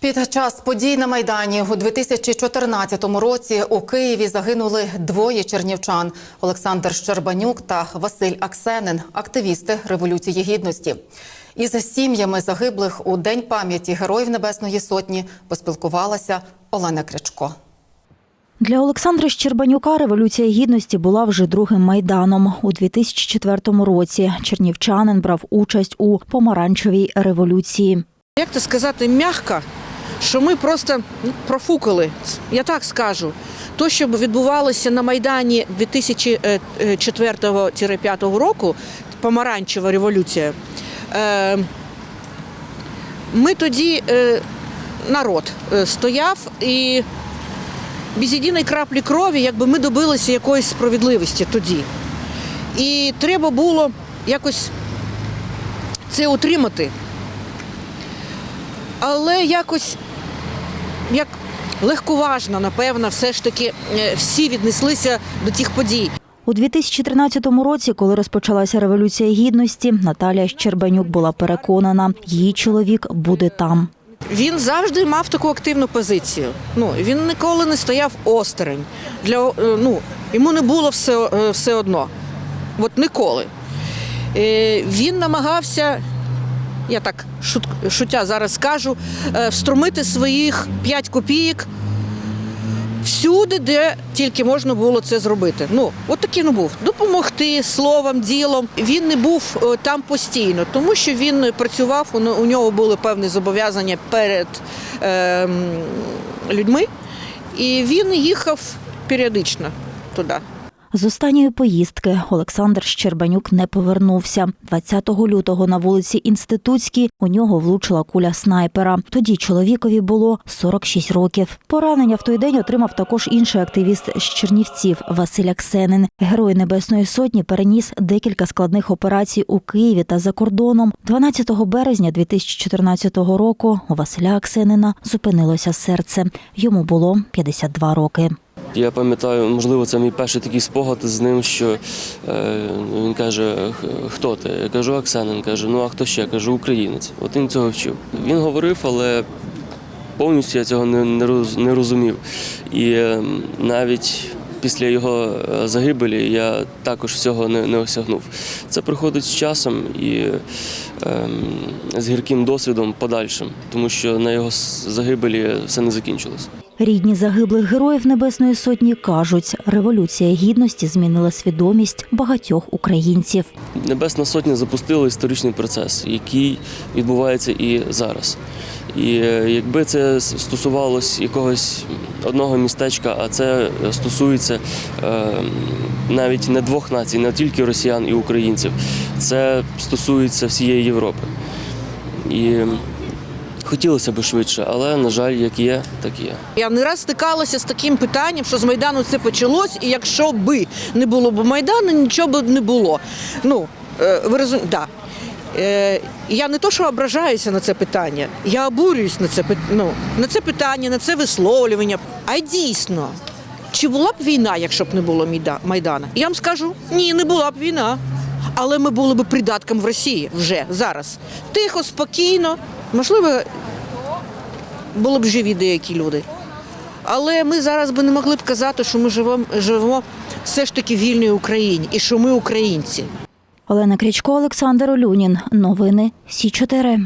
Під час подій на Майдані у 2014 році у Києві загинули двоє чернівчан – Олександр Щербанюк та Василь Аксенин, активісти Революції Гідності. Із сім'ями загиблих у День пам'яті Героїв Небесної Сотні поспілкувалася Олена Крячко. Для Олександра Щербанюка революція гідності була вже другим майданом. У 2004 році чернівчанин брав участь у помаранчевій революції. Як це сказати м'яко, що ми просто ну, профукали, я так скажу. То, що відбувалося на Майдані 2004-2005 року, помаранчева революція, е, ми тоді, е, народ е, стояв і без єдиної краплі крові, якби ми добилися якоїсь справедливості тоді. І треба було якось це утримати але якось як легковажно, напевно, все ж таки е, всі віднеслися до тих подій. У 2013 році, коли розпочалася революція гідності, Наталія Щербанюк була переконана, її чоловік буде там. Він завжди мав таку активну позицію. Ну він ніколи не стояв осторонь. Для е, ну йому не було все, е, все одно. От ніколи. Він намагався, я так шут, шутя зараз скажу, е, встромити своїх 5 копійок всюди, де тільки можна було це зробити. Ну, от такий він був. Допомогти словом, ділом. Він не був е, там постійно, тому що він працював, у у нього були певні зобов'язання перед е, людьми, і він їхав періодично туди. З останньої поїздки Олександр Щербанюк не повернувся. 20 лютого на вулиці Інститутській у нього влучила куля снайпера. Тоді чоловікові було 46 років. Поранення в той день отримав також інший активіст з Чернівців Василь Аксенин. Герой Небесної Сотні переніс декілька складних операцій у Києві та за кордоном. 12 березня 2014 року у Василя Аксенина зупинилося серце. Йому було 52 роки. Я пам'ятаю, можливо, це мій перший такий спогад з ним, що е, він каже, хто ти? Я кажу, Оксанин. Каже, ну а хто ще? Я кажу, українець. От він цього вчив. Він говорив, але повністю я цього не, не, роз, не розумів. І е, навіть після його е, загибелі я також всього не, не осягнув. Це приходить з часом і е, з гірким досвідом подальшим, тому що на його загибелі все не закінчилось. Рідні загиблих героїв Небесної Сотні кажуть, революція гідності змінила свідомість багатьох українців. Небесна Сотня запустила історичний процес, який відбувається і зараз. І е, якби це с- стосувалось якогось одного містечка, а це стосується е, навіть не двох націй, не тільки росіян і українців, це стосується всієї Європи. І хотілося б швидше, але, на жаль, як є, так є. Я не раз стикалася з таким питанням, що з Майдану це почалось, і якщо би не було б Майдану, нічого б не було. Ну, е, ви розумієте, да. Е, Я не то, що ображаюся на це питання, я обурююсь на це, ну, на це питання, на це висловлювання. А дійсно, чи була б війна, якщо б не було Майдана? Я вам скажу, ні, не була б війна. Але ми були б придатком в Росії вже зараз. Тихо, спокійно. Можливо, були б живі деякі люди. Але ми зараз би не могли б казати, що ми живемо, живемо все ж таки в вільній Україні і що ми українці. Олена Крічко, Олександр Олюнін. Новини Сі 4